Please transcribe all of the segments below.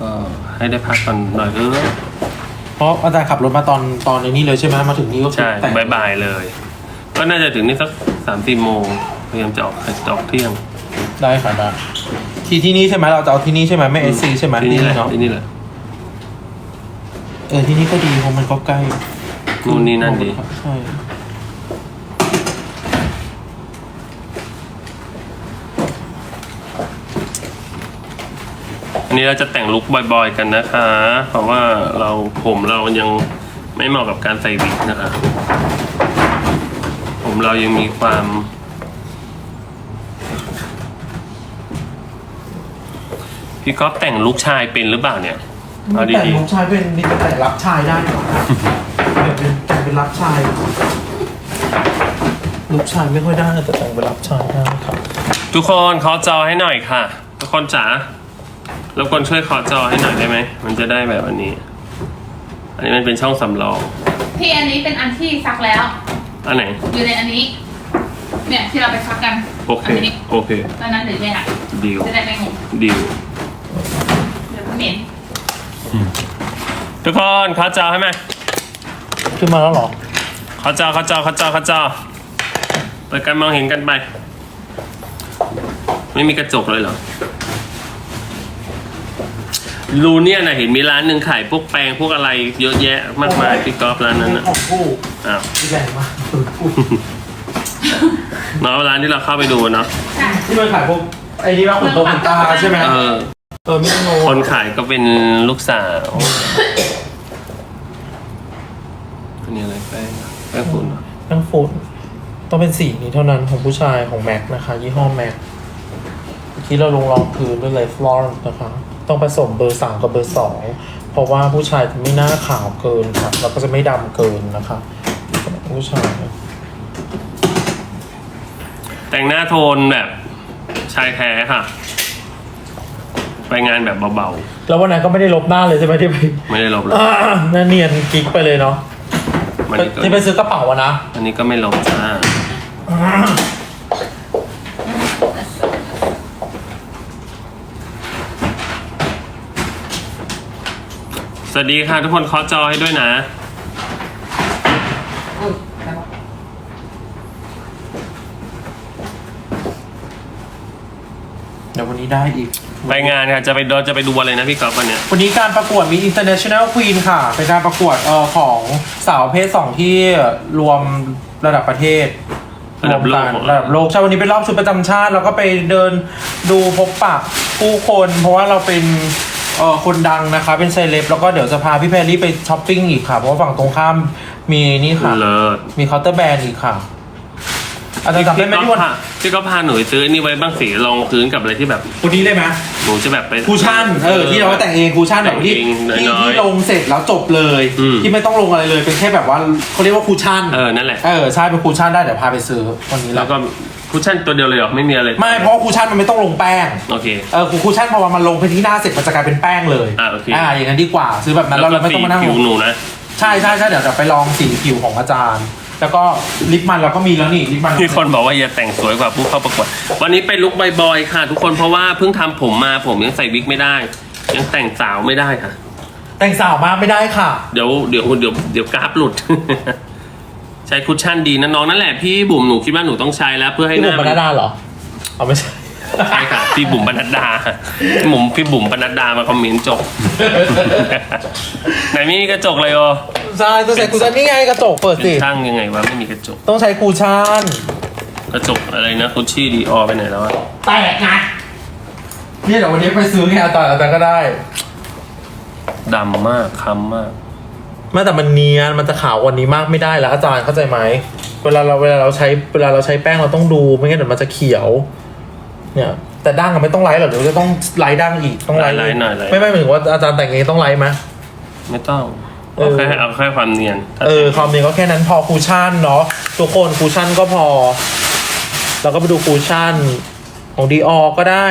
ก็ให้ได้พักก่อนหน่อยเออเพราะอาจารย์ขับรถมาตอนตอนในนี้เลยใช่ไหมมาถึงนี่ก็คือใช่แต่งบ่ายๆเลย ก็น่าจะถึงนี่สักสามสี่โมงพยายามจะออกจะออกเที่ยงได้ค่ะได้ที่ที่นี่ใช่ไหมเราจะเอาที่นี่ใช่ไหมไม่เอซีใช่ไหมที่นี่แหละเนาะที่นี่แหละเออที่นี่ก็ดีเพราะมันก็ใกล้นู่นนี่นั่นดีใช่ นนี้เราจะแต่งลุคบ่อยๆกันนะคะ เพราะว่าเราผมเรายังไม่เหมาะกับการใส่วิกนะคะ ผมเรายังมีความพี่ก๊อฟแต่งลุคชายเป็นหรือเปล่าเนี่ยเอาแต่งดีลูกชายเป็นมีแต่แต่งรับชายได้เหรอแบบเป็นแต่งเป็นรับชาย ลูกชายไม่ค่อยได้แต่แต่งเป็นรับชายได้ครับ ๆ ทุกคนขอจอให้หน่อยค่ะ ทุกคนจ๋า รบกวนช่วยขอจอให้หน่อยได้ไหม มันจะได้แบบอันนี้ อันนี้มันเป็นช่องสำรองที่อันนี้เป็นอันที่ซักแล้ว อันไหน อยู่ในอันนี้ เนี่ยที่เราไปซักกันโอเค นนี้โอเค ตอนนั้นหรือไม่อะดีลจะได้ไม่งงดีลเดี๋ยวเหม็นทุกคนขอจอให้ไหมขึ้นมาแล้วเหรอ ขอจอขอจอขอจอขอจอเปิดการมองเห็นกันไป ไม่มีกระจกเลยเหรอ รูเนี่ยนะเห็นมีร้านหนึ่งขายพวกแปรงพวกอะไรเยอะแยะมากมายพี่กอล์ฟร้านนั้นนะของผู้อ้าวที่แรงมากผู้เนาะร้านที่เราเข้าไปดูเนาะใช่ที่มันขายพวกไอ้นี่ว่าขนตรงขนตาใช่ไหมเออเออไม่ต้องโง่คนขายก็เป็นลูกสาวอันนี้อะไรแป้งแป้งฝุ่นเหรอทั้งฝุ่นต้องเป็นสีนี้เท่านั้นของผู้ชายของแม็กนะคะ ยี่ห้อแม็กที่เราลงรองพื้นด้วยเลยฟลอร์นะคะ ต้องผสมเบอร์สามกับเบอร์สองเพราะว่าผู้ชายจะไม่หน้าขาวเกินค่ะแล้วก็จะไม่ดำเกินนะคะผู้ชายแต่งหน้าโทนแบบชายแท้ค่ะ ไปงานแบบเบาแล้ววันนั้นก็ไม่ได้ลบหน้าเลยใช่ไหมที่ไปๆ ไม่ได้ลบเลยอ่าน่าเนียนกิ๊กไปเลยเนาะวันนี้ก็ที่ไปซื้อกระเป๋าอะนะ อันนี้ก็ไม่ลบจ้า สวัสดีค่ะทุกคนเคาะจอให้ด้วยนะอุ้ยอะไรวะเดี๋ยววันนี้ได้อีก ไปงานค่ะจะไปเราจะไปดูอะไรนะพี่กอล์ฟวันเนี้ยวันนี้การประกวดมี International Queen ค่ะ เป็นการประกวดเอ่อของสาวประเพศสองที่รวมระดับประเทศ ระดับโลกรวมนระดับโลกใช่วันนี้เป็นรอบชุดประจำชาติ แล้วก็ไปเดินดูพบปะผู้คน เพราะว่าเราเป็น เอ่อคนดังนะคะเป็นเซเลบแล้วก็เดี๋ยวจะพาพี่แพรรี่ไปช้อปปิ้งอีกค่ะ เพราะว่าฝั่งตรงข้ามมีนี่ค่ะ เลิศมีเคาน์เตอร์แบรนด์อีกค่ะอาจารย์จำได้ไหมพี่ที่ก็วันพาพี่ก็พาหนูไปซื้ออันนี่ไว้บ้างสีรองพื้นกับอะไรที่แบบวันนี้เลยไหมหนูจะแบบไป คูชั่นเออที่เราแต่งเองคูชั่นแบบที่แต่งเองที่น้อยๆที่ลงเสร็จแล้วจบเลย อืม ที่ไม่ต้องลงอะไรเลยเป็นแค่แบบว่าเขาเรียกว่าคูชั่นเออนั่นแหละ เออใช่เป็นคูชั่นได้เดี๋ยวพาไปซื้อวันนี้แล้แล้ววก็ คุชชั่นตัวเดียวเลยเหรอ ไม่มีอะไรไม่เพราะว่าคูชั่นมันไม่ต้องลงแป้งโอเค เออคูชั่นพอมันลงไปที่หน้าเสร็จมันจะกลายเป็นแป้งเลยอ่าโอเคอ่าอย่างนั้นดีกว่าซื้อแบบนั้นเราเราไม่ต้องมานั่งผิลวงหนูนะใช่ใช่ใช่เดี๋ยวเดี๋ยวไปลองสีผิวของอาจารย์ แล้วก็ลิปมันเราก็มีแล้วนี่ลิปมันมีคนบอกว่าอย่าแต่งสวยกว่าผู้เข้าประกวดวันนี้ไปลุกบอยๆค่ะ ทุกคนเพราะว่าเพิ่งทำผมมาผมยังใส่วิกไม่ได้ ยังแต่งสาวไม่ได้ค่ะ แต่งสาวมากไม่ได้ค่ะ เดี๋ยวเดี๋ยวเดี๋ยวเดี๋ยวกราฟหลุด ใช้คุชชั่นดีนะน้องนั่นแหละพี่บุ๋มหนูคิดว่าหนูต้องใช้แล้วเพื่อให้พี่หบุ๋น้ามบรรณดาเหรอเอาไม่ใช่ใช่ค่ะพี่บุ๋มปนัดดาพี่บุ๋มพี่บุ๋มปนัดดามาคอมเมนต์จบ ไหนไม่มีกระจกเลยโอใช่ต้องใช้คูชั่นนี่ไงกระจกเปิดเป็สินช่างยังไงวะไม่มีกระจก ต้องใช้คูชั่นกระจกอะไรนะคุชชี่ดีออไปไหนแล้วอะแตกไงนี่เดี๋ยววันนี้ไปซื้อไงอาจารย์อาจารย์ก็ได้ดำมากค้ำมาก ไม่แต่มันเนียนมันจะขาวกว่านี้มากไม่ได้แล้วอาจารย์เข้าใจไหมเวลาเราเวลาเราใช้เวลาเราใช้แป้งเราต้องดูไม่งั้นเดี๋ยวมันจะเขียว เนี่ย แต่ดั้งอะไม่ต้องไลท์หรอกเดี๋ยวจะต้องไลท์ดั้งอีกต้องไลท์ไลท์หน่อยไลท์ ไม่ไม่หมายถึงว่าอาจารย์แต่งเองต้องไลท์ไหม ไม่ต้องเออเอาแค่เอาแค่ความเนียนเออความเนียนก็แค่นั้นพอคูชั่นเนาะทุกคนคูชั่นก็พอ แล้วก็ไปดูคูชั่นของดีออก็ได้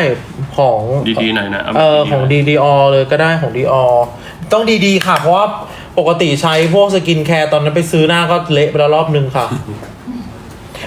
ของ ดีๆหน่อยนะาเออของดีดีออเลยก็ได้ของดีออต้องดีๆค่ะ เพราะว่า ปกติใช้พวกสกินแคร์ตอนนั้นไปซื้อหน้าก็เละไปแล้วรอบนึงค่ะ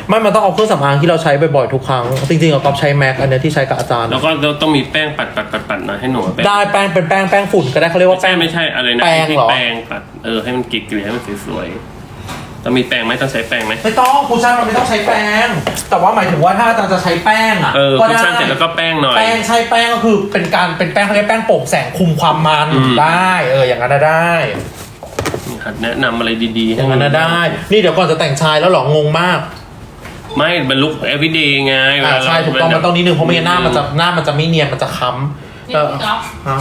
ไม่มันต้องเอาเครื่องสำอางที่เราใช้บ่อยๆทุกครั้ง จริงๆอะก๊อฟใช้แม็กอันเนี้ยที่ใช้กับอาจารย์ แล้วก็ต้องมีแป้งปัดปัดปัดปัดหน่อยให้หนูแป้งได้แป้งเป็นแป้งแป้งฝุ่นก็ได้เขาเรียกว่าแป้แป้งงไม่ใช่อะไรนะแป้งเหรอ แป้งปัดเออให้มันเกลี่ยๆให้มันสวยๆต้องมีแป้งไหมต้องใช้แป้งไหมไม่ต้องคูชั่นมันไม่ต้องใช้แป้ง แต่ว่าหมายถึงว่าถ้าอาจารย์จะใช้แป้งอะเออก็คุชได้ ชั่นเสร็จแล้วก็แป้งหน่อย แป้งใช้แป้งก็คือเป็นการเป็นแป้งเขาเรียกแป้งโป่งแสงคุมความมันอืมได้ เอออย่างนั้นนะได้นี่ หัดแนะนำอะไรดีๆอให้ย่างมันั้นนะได้ นี่เดี๋ยวก่อนจะแต่งชายแล้วเหรองงมากไม่มันลุก everyday ไงอ่าใช่ถูกต้องมันต้องนิดนึงเพราะไม่งั้นหน้ามันจะหน้ามันจะไม่เนียนมันจะค้ำนี่เออพี่ก๊อฟ ฮะ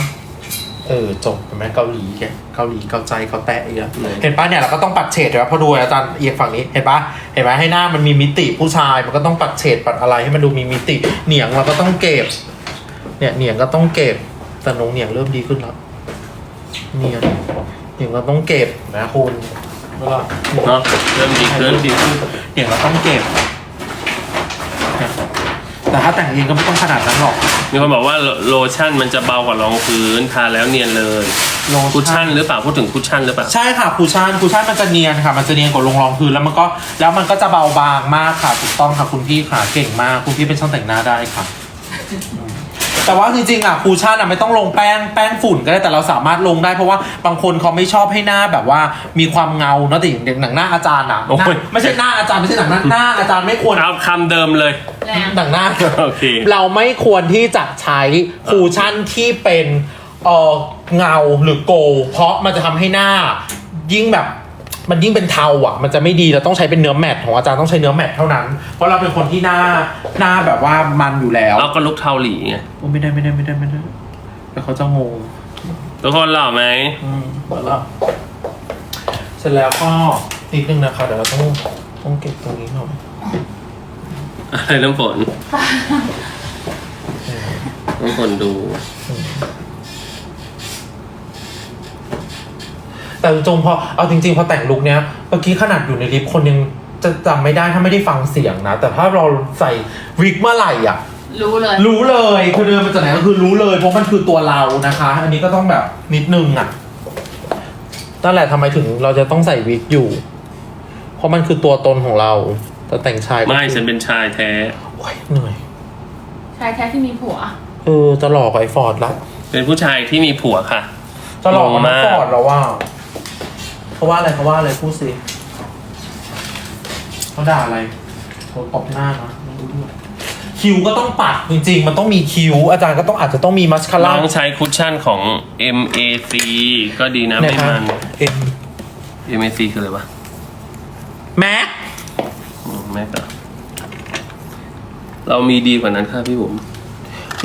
เออจบเห็นไหมเกาหลีแกเกาหลีเกาใจเกาแตะอีกแล้วเห็นปะเนี่ยเราก็ต้องปัดเฉดเดี๋ยวพอดูอาจารย์เอียงฝั่งนี้เห็นปะเห็นไหมให้หน้ามันมีมิติผู้ชายมันก็ต้องปัดเฉดปัดอะไรให้มันดูมีมิติ เหนียงเราก็ต้องเก็บ เนี่ยเหนียงก็ต้องเก็บแต่นงเหนียงเริ่มดีขึ้นแล้วเหนียง เหนียงเราต้องเก็บนะคุณเวลาเนาะเริ่มดีขึ้นดีขึ้นเหนียงเราต้องเก็บเนี่ยแต่ถ้าแต่งเองก็ไม่ต้องขนาดนั้นหรอกมีคนบอกว่าโลโลชั่นมันจะเบากว่ารองพื้นทาแล้วเนียนเลยโลคุชชั่นหรือเปล่าพูดถึงคุชชั่นหรือเปล่าใช่ค่ะคูชั่นคูชั่นมันจะเนียนค่ะ มันจะเนียนกว่าลงรองพื้นแล้วมันก็แล้วมันก็จะเบาบางมากค่ะถูกต้องค่ะคุณพี่ค่ะเก่งมากคุณพี่เป็นช่างแต่งหน้าได้ค่ะ แต่ว่าจริงๆอะคูชั่นอะไม่ต้องลงแป้งแป้งฝุ่นก็ได้แต่เราสามารถลงได้เพราะว่าบางคนเขาไม่ชอบให้หน้าแบบว่ามีความเงาเนอะแต่อย่างหนังหน้าอาจารย์อะโอ้ย หน้าไม่ใช่หน้าอาจารย์ไม่ใช่หนังหน้าหน้าอาจารย์ไม่ควร เอาคำเดิมเลย แรงหนังหน้าโอเคเราไม่ควรที่จะใช้คูชั่นที่เป็นเออเงาหรือโกลเพราะมันจะทำให้หน้ายิ่งแบบ มันยิ่งเป็นเทาอะ มันจะไม่ดีเราต้องใช้เป็นเนื้อแมทของอาจารย์ต้องใช้เนื้อแมทเท่านั้น เพราะเราเป็นคนที่หน้าหน้าแบบว่ามันอยู่แล้วเอาก็ลุกเทาหลีไงโอ้ไม่ได้ไม่ได้ไม่ได้ไม่ได้แต่เขาจะงงทุกคนหล่อไหมอืมหมดแล้วเสร็จแล้วก็นิดนึงนะคะเดี๋ยวเราต้องต้องเก็บตรงนี้หน่อยอะไรน้ำฝนน้ำฝนดู แต่จงๆพอเอาจริงๆ พอแต่งลุคเนี้ยเมื่อกี้ขนาดอยู่ในลิฟต์คนยังจะจำไม่ได้ถ้าไม่ได้ฟังเสียงนะ แต่ถ้าเราใส่วิกเมื่อไหร่อะ รู้เลย รู้เลยคือเดินมาจากไหนก็คือรู้เลยเพราะมันคือตัวเรานะคะ อันนี้ก็ต้องแบบนิดนึงอะนั่นแหละทำไมถึงเราจะต้องใส่วิกอยู่ เพราะมันคือตัวตนของเรา แต่แต่งชายก็ไม่คือฉันเป็นชายแท้ โอ๊ยเหนื่อยชายแท้ที่มีผัว เออจะหลอกไอ้ฟอร์ดละเป็นผู้ชายที่มีผัวค่ะ จะหลอกมันงงมากฟอร์ดแล้วว่า เขาว่าอะไรเขาว่าอะไรพูดสิเขาด่าอะไรเขาตบหน้านะไม่รู้ด้วยคิวก็ต้องปัดจริงๆ มันต้องมีคิวอาจารย์ก็ต้องอาจจะต้องมีมัสคาน้ร่าองใช้คุชชั่นของ MAC ก็ดีนะเนี่ยไม่ครับมัน เอ็ม MAC คืออะไรวะแม็ก อืมไม่ต่อเรามีดีกว่านั้นค่ะพี่ผม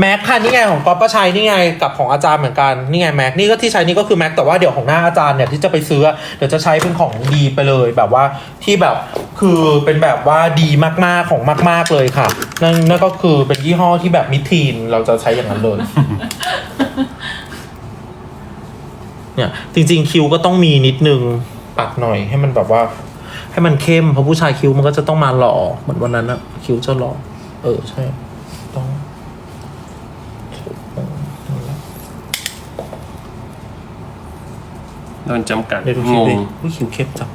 แม็กค่ะนี่ไงของก๊อฟก็ใช้นี่ไงกับของอาจารย์เหมือนกันนี่ไงแม็กนี่ก็ที่ใช้นี่ก็คือแม็กแต่ว่าเดี๋ยวของหน้าอาจารย์เนี่ยที่จะไปซื้อเดี๋ยวจะใช้เป็นของดีไปเลยแบบว่าที่แบบคือเป็นแบบว่าดีมากๆของมาก ๆเลยค่ะ นั่นนั่นก็คือเป็นยี่ห้อที่แบบมิทีนเราจะใช้อย่างนั้นเลยเนี่ยจริง ๆ คิ้วก็ต้องมีนิดนึงปัดหน่อยให้มันแบบว่า ให้มันเข้มเพราะผู้ชายคิ้วมันก็จะต้องมาหล่อเหมือนวันนั้นอะคิ้วจะหล่อเออใช่ ต้อง โดนจำกัดเดี๋ยวดูงคิ้วงดิอุ้ยคิ้วเข้มจัง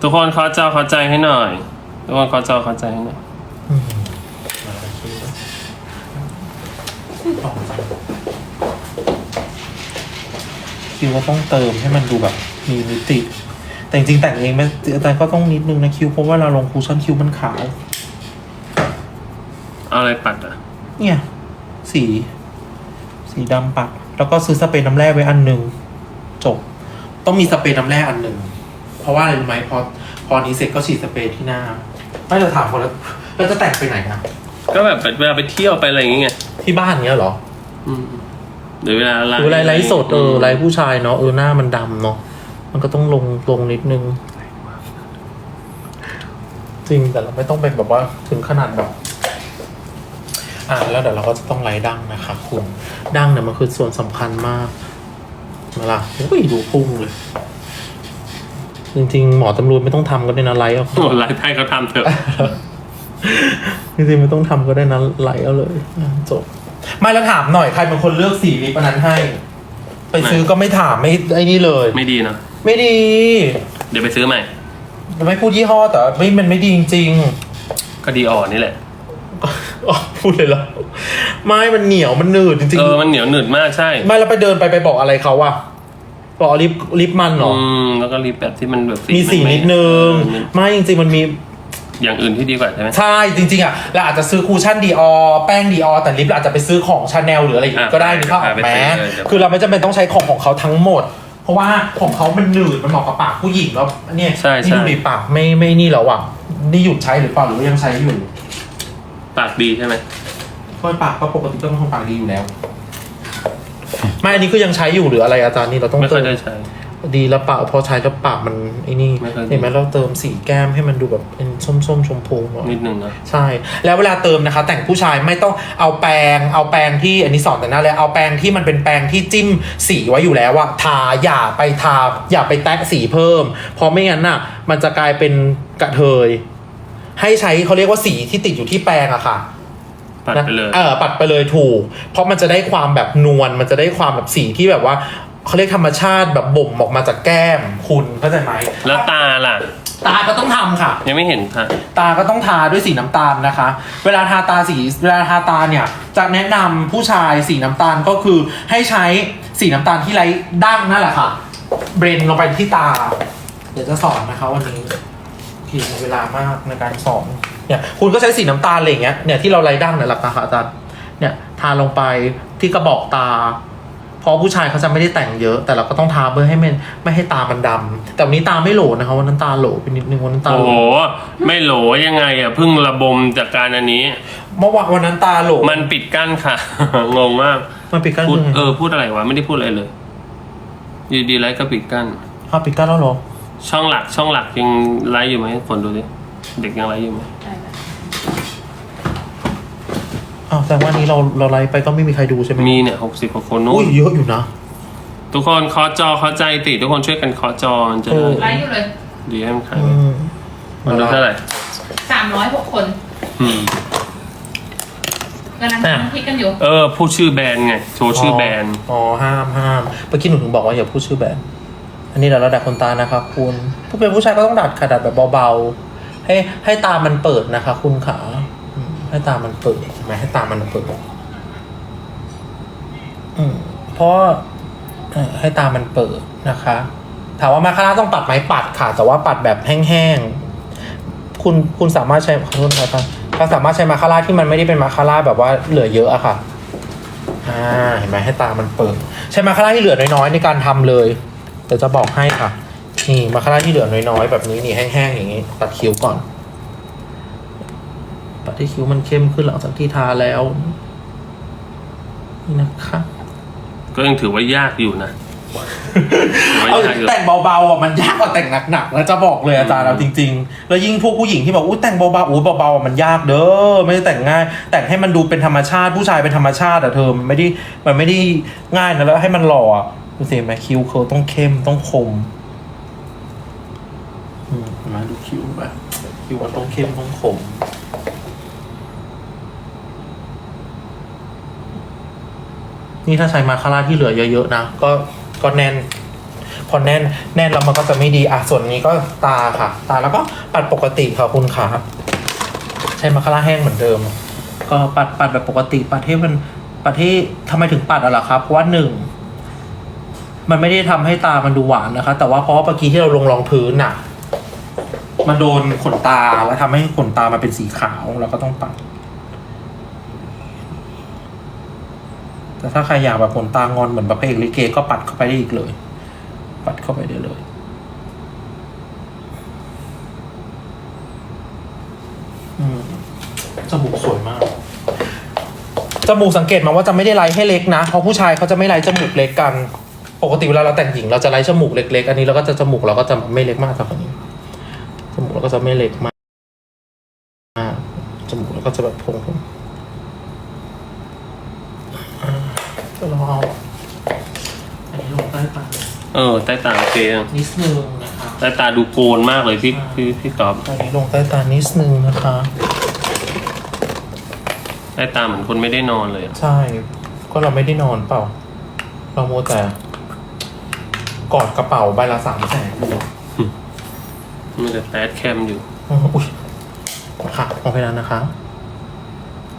ทุกคนขอจอขอใจให้หน่อย ทุกคนขอจอขอใจให้หน่อยอืมมาแล้วคิ้วแล้วออกจังคิ้วก็ต้องเติมให้มันดูแบบมีมิติ แต่จริงๆแต่งเองไม่แต่ก็ต้องนิดนึงนะคิ้วเพราะว่าเราลงคูชั่นคิ้วมันขาว เอาอะไรปัดอะ เนี่ย สี สีดำปัด แล้วก็ซื้อสเปรย์น้ำแร่ไว้อันหนึ่ง จบ ต้องมีสเปรย์น้ำแร่อันหนึ่ง เพราะว่าอะไรรู้ไหมพอพอนี้เสร็จก็ฉีดสเปรย์ที่หน้าไม่จะถามคนแล้วแล้วจะแต่งไปไหนอะก็แบบเวลาไปเที่ยวไปอะไรอย่างเงี้ยที่บ้านเนี้ยเหรออืมหรือเวลาไลหรือไลฟ์ไลฟ์สดเออไลฟ์ผู้ชายเนาะเออหน้ามันดำเนาะมันก็ต้องลงลงนิดนึง จริงแต่เราไม่ต้องเป็นแบบว่าถึงขนาดแบบ อ่าแล้วเดี๋ยวเราก็จะต้องไล่ดั้งนะคะคุณดั้งเนี่ยมันคือส่วนสำคัญมาก เวลาอุ้ยดูพุ่งเลย จริงๆ หมอตำรวจไม่ต้องทำก็ได้นะไล่เอาโอ้ไลฟ์ให้เขาทำเถอะ จริงๆไม่ต้องทำก็ได้นะไล่เอาเลยอะจบ ไม่แล้วถามหน่อยใครเป็นคนเลือกสีลิปอันนั้นให้ ไปซื้อก็ไม่ถามไม่ไอ้นี่เลย ไม่ดีเนาะไม่ดี เดี๋ยวไปซื้อใหม่ ไม่พูดยี่ห้อแต่ว่าไม่มันไม่ดีจริงก็ดีอ่อนนี่แหละๆ อ๋อพูดเลยเหรอไม่มันเหนียวมันหนืดจริงเออมันเหนียวหนืดมากใช่ๆไม่แล้วไปเดินไปไปบอกอะไรเขาอะบอกเอาลิปลิปมันเหรออืมแล้วก็รีบแบบที่มันแบบมีสีไนิดนึงเออไม่จริงๆมันมี อย่างอื่นที่ดีกว่าใช่ไหม ใช่จริงๆอะเราอาจจะซื้อคูชั่นดีออแป้งดีออแต่ลิปเราอาจจะไปซื้อของชาแนลหรืออะไรอย่างงี้อะก็ได้นี่ก็ออกไปแม้ซื้อเลยเดี๋ยวคือเราไม่จำเป็นต้องใช้ของของเขาทั้งหมด เพราะว่าของเขามันหนืดมันเหมาะกับปากผู้หญิงแล้วเนี่ยใช่ใช่นี่ดูดิปากไม่ไม่นี่แล้วอะนี่หยุดใช้หรือเปล่าหรือว่ายังใช้อยู่ ปากดีใช่ไหมเพราะปากก็ปกติก็เป็นคนปากดีอยู่แล้ว ไม่อันนี้คือยังใช้อยู่หรืออะไรอาจารย์นี่เราต้องไม่ค่เติอยมได้ใช้ ดีแล้วปากพอใช้แล้วปากมันไอ้นี่ไม่ค่อยดี เห็นไหมเราเติมสีแก้มให้มันดูแบบเป็นส้มๆชมพูหน่อย นิดนึงนะ ใช่ แล้วเวลาเติมนะคะ แต่งผู้ชายไม่ต้องเอาแปรงเอาแปรงที่อันนี้สอนแต่หน้าเลยเอาแปรงที่มันเป็นแปรงที่จิ้มสีไว้อยู่แล้วอะทาอย่าไปทาอย่าไปแตะสีเพิ่ม เพราะไม่งั้นน่ะ มันจะกลายเป็นกระเทย ให้ใช้เขาเรียกว่าสีที่ติดอยู่ที่แปรงอะค่ะปัดไปเลยนะเออปัดไปเลยถูก เพราะมันจะได้ความแบบนวลมันจะได้ความแบบสีที่แบบว่าเขาเรียกธรรมชาติแบบบ่มออกมาจากแก้มคุณเข้าใจไหมแล้วตาล่ะ ตาก็ต้องทำค่ะ ยังไม่เห็นค่ะ ตาก็ต้องทาด้วยสีน้ำตาลนะคะ เวลาทาตาสีเวลาทาตาเนี่ยจะแนะนำผู้ชายสีน้ำตาลก็คือให้ใช้สีน้ำตาลที่ไร้ดั้งนั่นแหละค่ะ เบรนลงไปที่ตา เดี๋ยวจะสอนนะคะวันนี้ พี่มีเวลามากในการสอนเนี่ยคุณก็ใช้สีน้ำตาลอะไรอย่างเงี้ยเนี่ยที่เราไร้ดั้งเนี่ยหลักนะคะอาจารย์เนี่ยทาลงไปที่กระบอกตาเพราะผู้ชายเขาจะไม่ได้แต่งเยอะ แต่เราก็ต้องทาเพื่อให้มันไม่ให้ตามันดำแต่วันนี้ตาไม่โหลนะคะวันนั้นตาโหลไปนิดนึงวันนั้นตาโอ้โหลโหไม่โหลยังไงอะเพิ่งระบมจากการอันนี้ เมื่อวานวันนั้นตาโหลมันปิดกั้นค่ะ งงมากมันปิดกั้นพูดยังไงเออพูดอะไรวะ ไม่ได้พูดอะไรเลย อยู่ดีไลฟ์ก็ปิดกั้นอ้าวปิดกั้นแล้วเหรอ ช่องหลักช่องหลักยังไลฟ์อยู่ไหมฝนดูดิเด็กยังไลฟ์อยู่ไหมได้ไหมอ้าวแต่ว่านี้เราเราไลฟ์ไปก็ไม่มีใครดูใช่ไหมมีเนี่ยหกสิบกว่าคนนู้อุ้ยนเยอะอยู่นะ ทุกคนเคอจอเคอใจติทุกคนช่วยกันเคอจอมันจะเออไลฟ์อยู่เลยดีให้มันขายอืมมันดูเท่าไหร่สามร้อยหกคนอืม กำลังทำพริกกันอยู่เออพูดชื่อแบรนด์ไงโชว์ชื่อแบรนด์อ๋อห้ามห้ามเมื่อกี้หนูถึงบอกว่าอย่าพูดชื่อแบรนด์ อันนี้เราเราดัดขนตานะคะคุณผู้เป็นผู้ชายก็ต้องดัดค่ะดัดแบบเบาๆ ให้ให้ตามันเปิดนะคะ คุณขาให้ตามันเปิดใช่ไหมให้ตามันเปิดอืมเพราะให้ตามันเปิดนะคะ ถามว่ามาคาร่าต้องปัดไหมปัดค่ะ แต่ว่าปัดแบบแห้งๆ คุณคุณสามารถใช้ขอโทษนะครับท่านเราสามารถใช้มาคาร่าที่มันไม่ได้เป็นมาคาร่าแบบว่าเหลือเยอะอะค่ะ อ่า เห็นไหมให้ตามันเปิด ใช้มาคาร่าที่เหลือน้อยๆในการทำเลย เดี๋ยวจะบอกให้ค่ะ นี่มาคาร่าที่เหลือน้อยๆ แบบนี้นี่แห้งๆ อย่างนี้ ตัดคิ้วก่อน ปัดที่คิ้วมันเข้มขึ้นหลังจากที่ทาแล้วนี่นะคะก็ยังถือว่ายากอยู่นะถือว่าเอายากอยู่แต่งเบาๆอะมันยากกว่าแต่งหนักๆแล้วจะบอกเลยอาจารย์อืมเอาจริง ๆ แล้วยิ่งพวกผู้หญิงที่บอกอู้แต่งเบาๆอู้เบาๆอะมันยากเด้อไม่ได้แต่งง่าย แต่งให้มันดูเป็นธรรมชาติผู้ชายเป็นธรรมชาติอะเธอมันไม่ได้มันไม่ได้ง่ายนะแล้วให้มันหล่อ อะดูสิเห็นไหมคิ้วเขาต้องเข้มต้องคมอืมเห็นไหมาดูคิ้วแบบคิ้วมันต้องเข้มต้องคมนี่ถ้าใช้มาคาร่าที่เหลือเยอะๆนะก็ก็แน่น พอแน่นแน่นแล้วมันก็จะไม่ดีอะส่วนนี้ก็ตาค่ะ ตาแล้วก็ปัดปกติค่ะคุณขาใช้มาคาร่าแห้งเหมือนเดิม ก็ปัดปัดแบบปกติปัดให้มันปัดให้ทำไมถึงปัดอะล่ะครับเพราะว่าหนึ่ง มันไม่ได้ทำให้ตามันดูหวานนะคะ แต่ว่าเพราะว่าเมื่อกี้ที่เราลงรองพื้นน่ะ มันโดนขนตาแล้วทำให้ขนตามันเป็นสีขาวเราก็ต้องปัด แต่ถ้าใครอยากแบบขนตางอนเหมือนแบบพระเอกลิเกก็ปัดเข้าไปได้อีกเลย ปัดเข้าไปได้เลยอืมจมูกสวยมาก จมูกสังเกตมาว่าจะไม่ได้ไล่ให้เล็กนะ เพราะผู้ชายเขาจะไม่ไล่จมูกเล็กกัน ปกติเวลาเราแต่งหญิงเราจะไล่จมูกเล็กๆ อันนี้เราก็จะจมูกเราก็จะไม่เล็กมากเท่านี้จมูกเราก็จะไม่เล็กมากอ่าจมูกเราก็จะแบบพงๆอ่าจะลองเอาอันนี้ลงใต้ตาเออใต้ตาโอเคยังนิดนึงนะคะใต้ตาดูโกนมากเลยพี่พี่พี่กอบอันนี้ลงใต้ตานิดนึงนะคะใต้ตาเหมือนคนไม่ได้นอนเลยอะใช่ก็เราไม่ได้นอนเปล่า เราโมวแต่ กอดกระเป๋าใบละสามแสนอยู่มันจะแปดแคมอยู่อ๋ออุ้ยค่ะมองไปนั้นนะคะ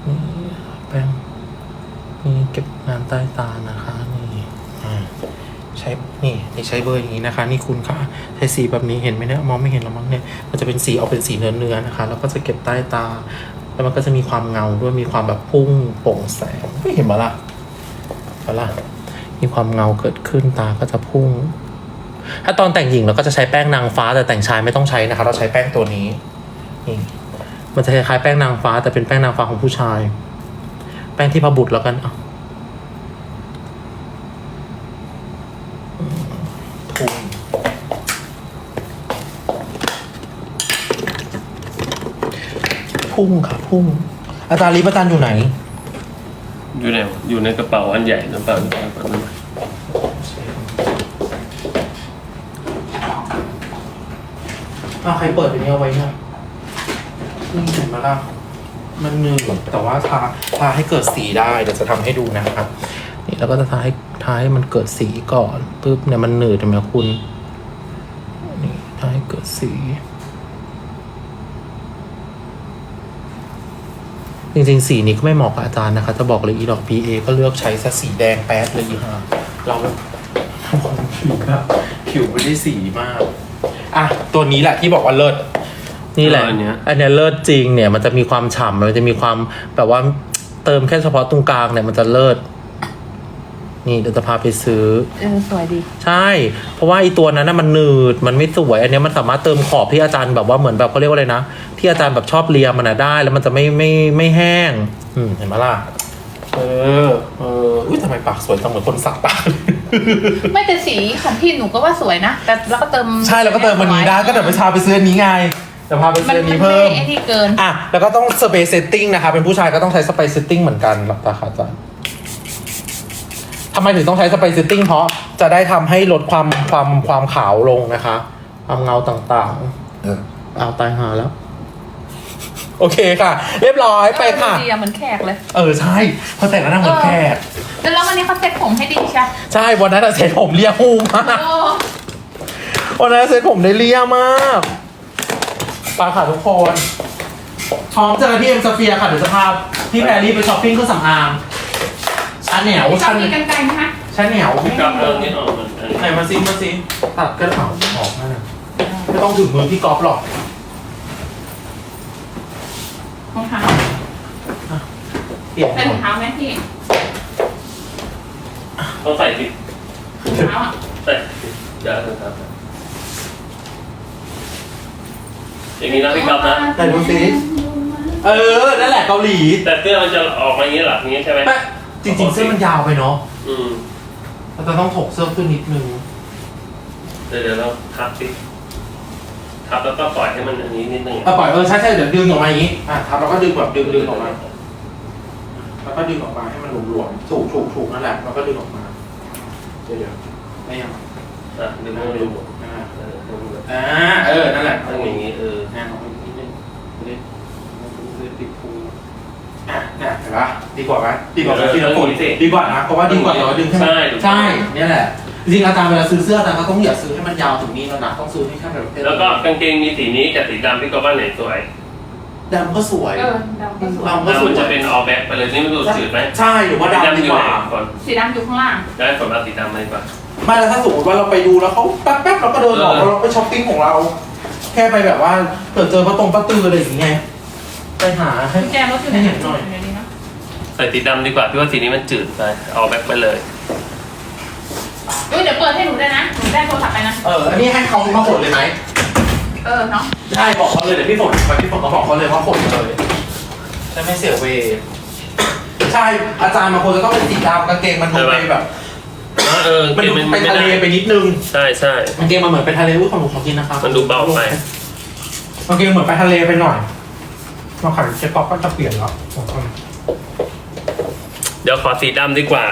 นี่แป้งนี่เก็บงานใต้ตานะคะนี่อ่าใช้นี่นี่ใช้เบอร์อย่างนี้นะคะ นี่คุณค่ะใช้สีแบบนี้เห็นไหมเนี่ยมองไม่เห็นหรอมั้งเนี่ยมันจะเป็นสีออกเป็นสีเนื้อเนื้อๆนะคะ แล้วก็จะเก็บใต้ตา แล้วมันก็จะมีความเงาด้วยมีความแบบพุ่งโปร่งแสงไม่เห็นมาล่ะเห็นปะล่ะมีความเงาเกิดขึ้นตาก็จะพุ่ง ถ้าตอนแต่งหญิงเราก็จะใช้แป้งนางฟ้าแต่แต่งชายไม่ต้องใช้นะคะ เราใช้แป้งตัวนี้นี่มันจะคล้ายๆแป้งนางฟ้า แต่เป็นแป้งนางฟ้าของผู้ชาย แป้งที่พบุตรแล้วกันอะอืมพุ่งพุ่งค่ะพุ่งอาจารย์ลิปอาจารย์อยู่ไหน อยู่ไหนวะอยู่ในกระเป๋าอันใหญ่กระเป๋าอันใหญ่กระเป๋า อันใหญ่อ้าใครเปิดอันนี้เอาไว้เนี่ยนี่เห็นไหมล่ะ มันหนึ่งแต่ว่าทาทาให้เกิดสีได้เดี๋ยวจะทำให้ดูนะครับ นี่แล้วก็จะทาให้ทาให้มันเกิดสีก่อนปุ๊บเนี่ยมันหนืดเห็นไหมคุณนี่ทาให้เกิดสี จริงๆ สีนี้ก็ไม่เหมาะกับอาจารย์นะคะ จะบอกเลยอีดอก PA ก็เลือกใช้ซะสีแดงแป๊ดเลยอีห่าเราผิวแบบผิวไม่ได้สีมาก อะตัวนี้แหละที่บอกว่าเลิศ นี่แหละอันเนี้ยอันเนี้ยเลิศจริงเนี่ยมันจะมีความฉ่ำมันจะมีความแบบว่าเติมแค่เฉพาะตรงกลางเนี่ยมันจะเลิศ นี่เดี๋ยวจะพาไปซื้อ เออสวยดี ใช่ เพราะว่าไอีตัวนั้นน่ะมันหนืด มันไม่สวย อันเนี้ยมันสามารถเติมขอบที่อาจารย์แบบว่าเหมือนแบบเขาเรียกว่าอะไรนะ ที่อาจารย์แบบชอบเลียมันนะได้ แล้วมันจะไม่ไม่ไม่แห้ง อืมเห็นไหมล่ะ เออ เออ อุ้ยทำไมปากสวยจังเหมือนคนสักปาก ไม่แต่สีของพี่หนูก็ว่าสวยนะ แต่แล้วก็เติมใช่แล้วก็เติมมันนี้ได้ก็เดี๋ยวไปชาไปซื้ออันนี้ไงเดี๋ยวพาไปมันซื้ออันมันนี้ไม่เพิ่มไอ้นี่เกินอะแล้วก็ต้องสเปซเซตติ้งนะคะ เป็นผู้ชายก็ต้องใช้สเปซเซตติ้งเหมือนกันหลับตาค่ะอาจารย์ทำไมถึงต้องใช้สเปซเซตติ้งเพราะจะได้ทำให้ลดความความความขาวลงนะคะ ความเงาต่างๆ เออเอาตายหาแล้ว โอเคค่ะ เรียบร้อยไปค่ะเออดีอะเหมือนแขกเลยเออใช่พอแต่งแล้วหน้าเหมือนแขกแล้ววันนี้เขาเซ็ตผมให้ดีใช่ใช่วันนั้นอะเซ็ตผมเรียหูมากโอ้วันนั้นเซ็ตผมได้เรียมากไปค่ะทุกคนพร้อมเจอที่เอ็มสเฟียค่ะเดี๋ยวจะพาพี่แพรรี่ไปช้อปปิ้งเครื่องสำอางชั้นเหนียวชอชั้บนมีกันไกลไหมคะชั้นเหนียวกลับเรื่องนี้ออกมันอันนี้ไหนมาซิมาซิตัดกระเป๋าออกมาหน่อยไม่ต้องถึงมือพี่ก๊อฟหรอก รองเท้าเปลี่ยนใส่รองเท้าไหมพี่ต้องใส่สิรองเท้าอะใส่เดี๋ยวนะครับอย่างนี้นะพี่ก๊อฟนะไหนดูซิเออ นั่นแหละเกาหลีแต่เสื้อมันจะออกมาอย่างนี้เหรออย่างนี้ใช่ไหมไม่จริงๆเสื้อมันยาวไปเนาะอืมเราจะต้องถกเสื้อขึ้นนิดนึง เดี๋ยวเดี๋ยวเราทับสิ ทับแล้วก็ปล่อยให้มันอันนี้นิดนึงเอาปล่อยเออใช่ใช่เดี๋ยวดึงออกมาอย่างนี้อะครับแล้วก็ดึงแบบดึงดึงออกมา แล้วก็ดึงออกมาให้มันหลวมๆถูกถูกถูกนั่นแหละแล้วก็ดึงออกมาเดี๋ยวเดี๋ยวไม่ยังอะดึงอ่าให้ดึดูงอ่าเออดึงแบบอ่าเออนั่นแหละต้องอย่างนี้เอองานของมันนิดนึงเล็กติดพุงอะเนี่ยเห็นปะดีกว่าไหมดีกว่าไหมที่เรากดดีกว่านะเพราะว่าดีกว่าเราดึงให้มันใช่ใช่เนี่ยแหละ จริงๆอาจารย์เวลาซื้อเสื้ออาจารย์ก็ต้องอย่าซื้อให้มันยาวถึงนี้แล้วนะต้องซื้อให้แค่แบบเป็นแล้วก็กางเกงมีสีนี้กับสีดำพี่ก๊อฟว่าไหนสวยดำก็สวย เออดำก็สวยดำก็สดำวมันยจะเป็นออแบ็คไปเลยนี่มันดูจืดไหมใช่หรือว่าดำดีกว่าก่อนสีดำอยู่ข้างล่าง ได้ผลมาสีดำเลยป่ะไม่แล้วถ้าสมมติว่าเราไปดูแล้วเขาแป๊บๆเราก็เดินออกเออเราไปช้อปปิ้งของเรา แค่ไปแบบว่าเปิดเจอประตงประตืออะไรอย่างเงี้ยไปหาให้ กุญแจรถอยู่ไหนให้เห็นหน่อยเดี๋ยวนี้นะใส่สีดำดีกว่าพี่ว่าสีนี้มันจืดไปเอาแบ็คไปเลย เอ้ยเดี๋ยวเปิดให้หนูได้วยนะ หนูได้โทรศัพท์ไปนะ เอออันนี้ให้เขามาขนเลยไหมเออเนาะใช่บอกเขาเลยเดี๋ยวพี่ฝนไปพี่ฝนก็บอกเขาเลยว่าขนเลยจะไม่เสียเวย์ใช่อาจารย์บางคนจะต้องเป็นสีดำกางเกงมันดูไปแบบอะเออมันดูเกมไปทะเลไปนิดนึงใช่ใช่กางเกงมันเหมือนไปทะเลอุ้ยของหนูขอกินนะครับมันดูเบาไปกางเกงเหมือนไปทะเลไปหน่อยมาขายเจ๊ป๊อปก็จะเปลี่ยนแล้ว เดี๋ยวขอสีดำดีกว่า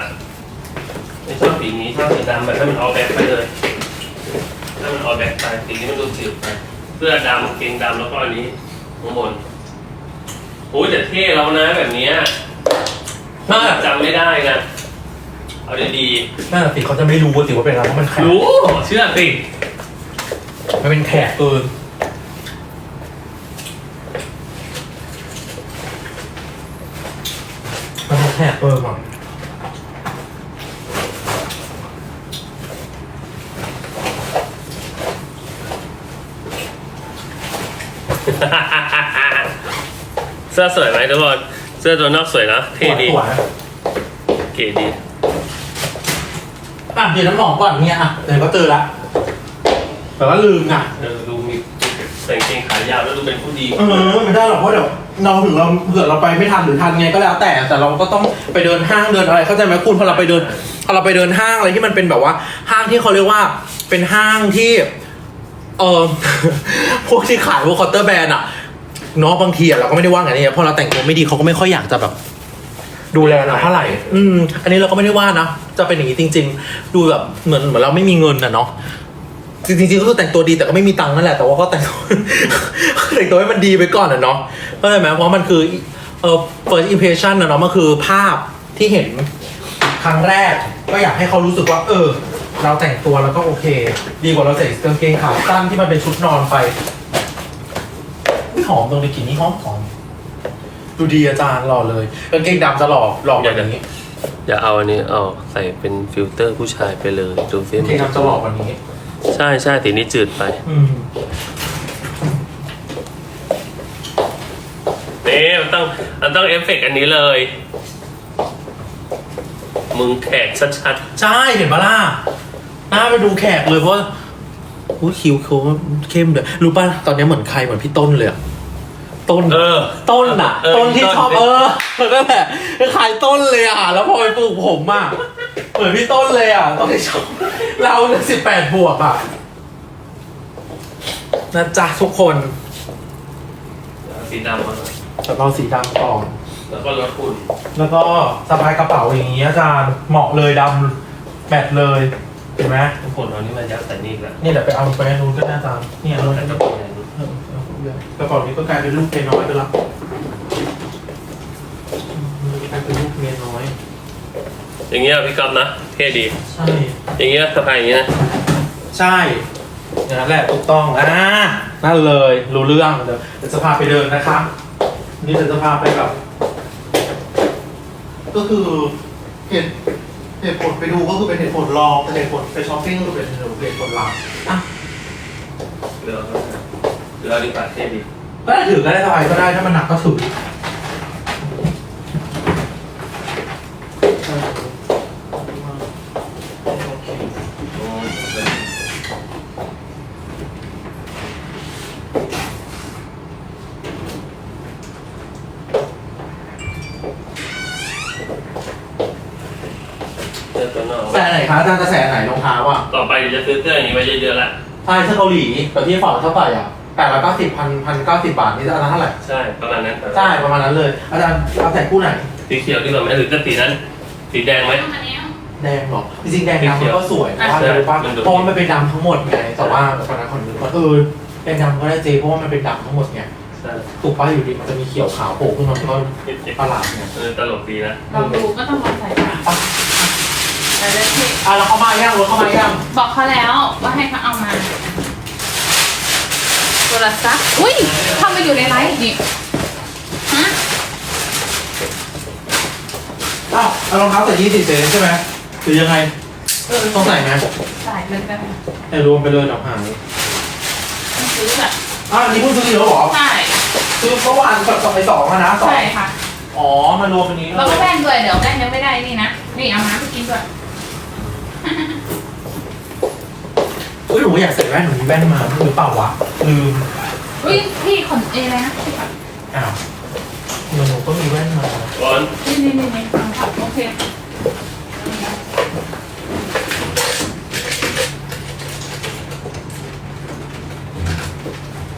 ไม่ชอบสีนี้ชอบสีดำแบบให้มันออาแบ็คไปเลยถ้ามันออาแบ็คไปสีนี้มันดูจืดไปเพื่อดำเกงดำแล้วก็อันนี้ข้างบนโอ้ยแต่เท่แล้นะแบบนี้ยน่าจำไม่ได้นะเอาดีๆน่าสิเขาจะไม่รู้ว่าสิว่าเป็นอะไรเพราะมันแขๆกรู้เชื่อสิมันเป็นแขกเอิมันเป็นแขกเออว่ะ สื้อสวยไหมทุกคนเสื้อตัวนอกสวยนะเท่ดีสวยเก๋ดีอะเดี๋ยวน้ำหอมก่อนเนี่ยอะเดี๋ยวก็เจอละแต่ว่าลืมอะเออดูมีใส่กางเกงขายาวแล้วดูเป็นผู้ดีเออไม่ได้หรอกเพราะเดี๋ยวเราถึงเราเผื่อเราไปไม่ทันหรือทันไงก็แล้วแต่แต่เราก็ต้องไปเดินห้างเดินอะไรเข้าใจไหมคุณพอเราไปเดินพอเราไปเดินห้างอะไรที่มันเป็นแบบว่า ห้างที่เขาเรียกว่าเป็นห้างที่เออพวกที่ขายพวกคอร์เตอร์แบรนด์อะ เนาะบางทีอะเราก็ไม่ได้ว่าไงนี่พอเราแต่งตัวไม่ดีเขาก็ไม่ค่อยอยากจะแบบ ดูแลเราเท่าไหร่ อืม อันนี้เราก็ไม่ได้ว่านะจะเป็นอย่างนี้จริง ๆ ดูแบบเหมือนเหมือนเราไม่มีเงินนะเนาะจริงๆจริงๆก็คือแต่งตัวดีแต่ก็ไม่มีตังค์นั่นแหละแต่ว่าก็แต่งแต่งตัวให้มันดีไปก่อนนะเนาะเข้าใจไหมเพราะมันคือเออ first impression นะเนาะมันคือภาพที่เห็นครั้งแรก ก็อยากให้เขารู้สึกว่า เออ เราแต่งตัวแล้วก็โอเค ดีกว่าเราใส่กางเกงขาสั้นที่มันเป็นชุดนอนไปไม่ หอมตรงในกลิ่นนี่หอมหอมดูดีอาจารย์หล่อเลยกางเกงดำจะหล่อหล่อแบบนี้อย่าเอาอันนี้เอาใส่เป็นฟิลเตอร์ผู้ชายไปเลยดูซิกางเกงดำจะหล่อกว่านี้ ใช่ใช่สีนี้จืดไปอืมนี่มันต้องมันต้องเอฟเฟกต์อันนี้เลย มึงแขกชัดใช่เห็นปะล่ะน่าไปดูแขกเลยเพราะว่าอุ้ยคิวเขาเข้มเลยรู้ป่ะตอนนี้เหมือนใครเหมือนพี่ต้นเลยอะ ต้นๆเออ ต้นอะเออต้นที่ชอบต้นเออนั่นแหละคล้ายต้นเลยอะแล้วพอไปปลูกผมอะเหมือนพี่ต้นเลยอะต้นที่ชอบเราสิบแปดบวกอะนะจ๊ะทุกคนสีดำมาแต่เราสีดำก่อน แล้วก็ลดฝุ่นแล้วก็สะพายกระเป๋าอย่างนี้อาจารย์เหมาะเลยดำแมทเลยเห็นไหมทุกคนเอานี่มายัดใส่นี่อีกแล้วนี่เดี๋ยวไปเอาไปอันนู้นก็ได้อาจารย์เนี่ยรถแล้วกก็ระเป็เป๋านอย่างนี้ เออเอาเอากระเป๋านี้ก็กลายเป็นลูกเมียน้อยไปละกลายเป็นลูกเมียน้อย อย่างเงี้ยพี่ก๊อฟนะเท่ดี ใช่ อย่างเงี้ยสะพายอย่างเงี้ยนะใช่อย่างนั้นแหละถูกต้องอ่านั่นเลยรู้เรื่องเดี๋ยวเดี๋ยวจะพาไปเดินนะคะนี่เดี๋ยวจะพาไปแบบก็คือเหตุเหตุผลไปดูก็คือเป็นเหตุผลรองแต่เหตุผลไปช้อปปิ้งก็คือเป็นเหตุผลหลักอะเรือเอาเรือเอาดีกว่าเท่ดีก็ได้ถือก็ได้สบายก็ได้ถ้ามันหนักก็ถืออืมเสื้อตัวนอกแสไหนคะอาจารย์จะแสไหนรองเท้าอะต่อไปเดี๋ยวจะซื้อเสื้ออย่างนี้ไว้เยอะๆละ ใช่เสื้อเกาหลีแบบที่ฝากเท่าไหร่อะ แปดร้อยเก้าสิบพันพันเก้าสิบบาทนี่จะอันละเท่าไหร่ใช่ประมาณนั้นใช่ประมาณนั้นเลย อาจารย์เอาใส่คู่ไหน สีเขียวดีกว่าไหมหรือจะสีนั้น สีแดงไหมอันเนี้ยแดงเหรอจริงๆแดงดำมันก็สวยเพราะว่าใช่อะไรรู้ป่ะมันดูเพราะว่ามันเป็นดำทั้งหมดไงแต่ว่าตอนนั้นคนนึกว่าเออแดงดำก็ได้เจเพราะว่ามันเป็นดำทั้งหมดไงใช่ถูกป่ะอยู่ดีมันจะมีเขียวขาวโผล่ขึ้นมามันก็ประหลาดไงเออตลกดีนะลองดูก็ต้องลองใส่ค่ะอะไปเลยพี่อะแล้วเขามายังรถเขามายังบอกเขาแล้วว่าให้เขาเอามา โทรศัพท์อุ้ยทำมาอยู่ในไลฟ์นี่ฮะอ้าวเอารองเท้าใส่ยี่สิบเซนใช่ไหมหรือยังไงเออต้องใส่ไหมใส่เลยกันแต่รวมไปเลยเดี๋ยวหายต้องซื้อแบบอ้าวอันนี้เพิ่งซื้อเยอะเหรอใช่ซื้อเมื่อวานกับสองไปสองอะนะสองใช่ค่ะ อ๋อมารวมอันนี้แล้วก็แว่นด้วยเดี๋ยวแว่นยังไม่ได้นี่นะ นี่เอามาไปกินด้วย เฮ้ยหนูอยากใส่แว่นหนูมีแว่นมาหรือเปล่าวะลืมอุ้ยพี่ขนเออะไรนะพี่ค่ะอ้าวหนูหนูก็มีแว่นมาก่อนนี่นี่นี่นี่เอาค่ะโอเค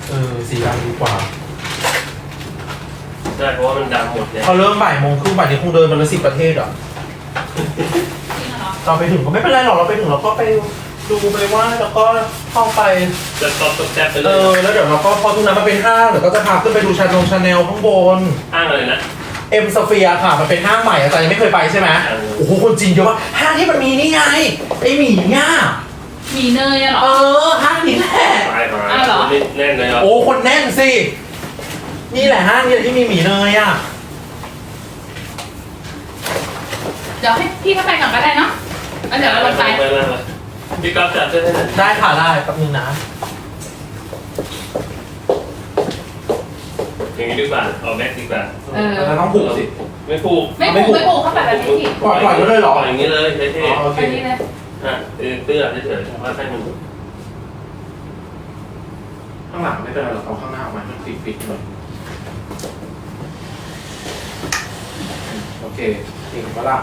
เออสีดำดีกว่าใช่เพราะว่ามันดำหมดเนี่ยเขาเริ่มบ่ายโมงครึ่งบ่ายนี้คงเดินไปละสิบประเทศอะจริงเหรอเราไปถึงก็ไม่เป็นไรหรอกเราไปถึงเราก็ไป ดูไปไหว่าแล้วก็เข้าไปจะตอบตกแซ่บไปเอเลยอแล้วเดี๋ยวเราก็พอตรงนั้นมันเป็นห้างเดี๋ยวก็จะพาขึ้นไปดูชาลงชาแนลข้างบนห้างเลยนะ เอ็มสเฟียค่ะ มันเป็นห้างใหม่อาจารย์ยังไม่เคยไปใช่ไหมเออ โอ้โหคนจีนเยอะมากห้างที่มันมีนี่ไงไอหมีเนี่ยมีเนยอะเหรอเออห้างนี้แหละไปมาอ้าวเหรอ นี่แน่นเลยอะโอ้คนแน่นสินี่แหละห้างเนี่ยที่มีหมีเนยอะดี๋ยวให้พี่เข้าไปก่อนก็ได้เนาะแล้วเดี๋ยวเราลงไป ไปไปไป พี่ก๊อฟจัดเสื้อให้หน่อยได้ค่ะได้แป๊บนึงนะ อย่างนี้ดีกว่าเอาแบ็คดีกว่าเออ เราต้องผูกสิ ไม่ผูกไม่ผูกไม่ผูกเข้าไปแบบนี้สิปล่อยปล่อยก็ได้เหรอ ปล่อยอย่างนี้เลยเท่อ๋อโอๆเค อันนี้เลยอะเออเตื้อเฉยๆว่าให้มันข้างหลังไม่เป็นไรหรอกเอาข้างหน้าออกมามันปิดปิดหน่อยโอเคเก่งปะล่ะ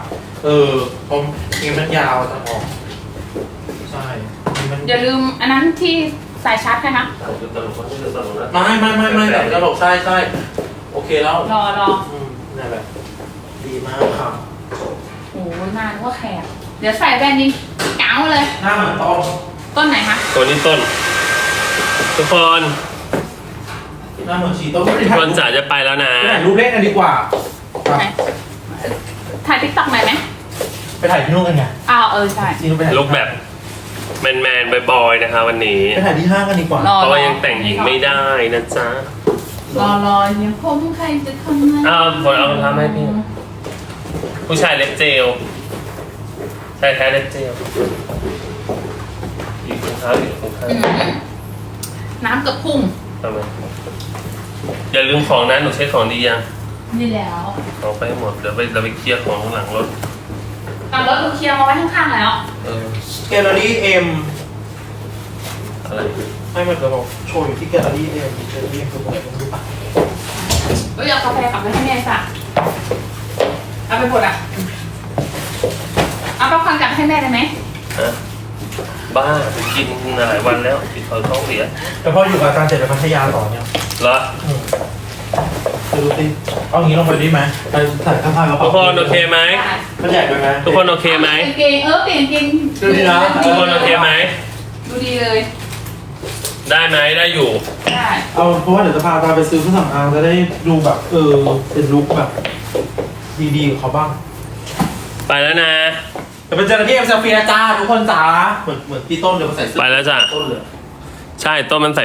เออผมเองมันยาวจะออก ใช่นี่มันอย่าลืมอันนั้นที่สายชาร์จนะคะตลกตลกตลกตลกนะไม่ไม่ไม่ไม่แบบตลกใช่ใช่โอเคแล้วรอรออืมนั่นแหละดีมากค่ะโอ้โหนานว่าแขกเดี๋ยวใส่แว่นนี้เก๋าเลย หน้าเหมือนต้องต้นไหนคะตัวนี้ต้น ทุกคนหน้าเหมือนชีโต้ไม่ได้คถ่ายนจ๋าจะไปแล้วนะไปถ่ายรูปเล่นกันดีกว่าไปไหนถ่ายติ๊กต็อกหน่อยไหมไปถ่ายที่นู่นกันไงอ้าวเออใช่จริงๆไปถ่ายลุกแบบ แมนแมนๆบอยๆนะคะวันนี้ ไปถ่ายที่ห้างกันดีกว่า รอเพราะว่ายังแต่งหญิงไม่ได้นะจ๊ะ รอรอยังคงใครจะทำไมอ้าวคนเอารองเท้ามาให้พี่ ผู้ชายเล็บเจลชายแท้เล็บเจลอีกรองเท้าอีกรองเท้าอืมน้ำเกับพุ่งทำไมอย่าลืมของนะหนูใช้ของดียังนี่แล้วเอาไปให้หมดเดี๋ยวไปเราไปเคลียร์ของข้างหลังรถ ตอนรถลูกเคลียร์มาไว้ข้างๆแล้ว เออแกลเลอรี่เอ็มอะไรให้มันจะบอกโชว์อยู่ที่แกลเลอรี่เอ็มแกลเลอรี่เอ็มคืออะไรไม่รู้ปะเอ้ยเอากาแฟกลับไปให้แม่สักเอาไปหมดอะ เอาป๊อปคอร์นกลับให้แม่ได้ไหมฮะบ้าไปกินมาหลายวันแล้วติดคอท้องเสียแต่พออยู่กับอาจารย์เสร็จไปพัทยาต่อเนี่ยเหรออืม ดูสิเอางี้ลงไปได้ไหมไปใส่ข้างๆกระทุเป๋ากคนโอเคไหมมันใหญ่ไปไหมทุกคนโอเคไหมเปลี่ยนเกงเออเปลี่ยนเกงดูดีนะทุกคนโอเคไหมดูดีเลย ได้ไหมได้อยู่ได้เอาเพราะว่าเดี๋ยวจะพาตาไปซื้อเครื่องสำอางจะได้ดูแบบเออเป็นลุคแบบ ดีๆกับเขาบ้าง ไปแล้วนะแต่เป็นเจอกันที่เอ็มซาเฟียจ้าทุกคนจ้าเหมือนเหมือนพี่ต้นเลยมาใส่เสื้อไปแล้วจ้ะต้นเลยใช่ต้นมันใส่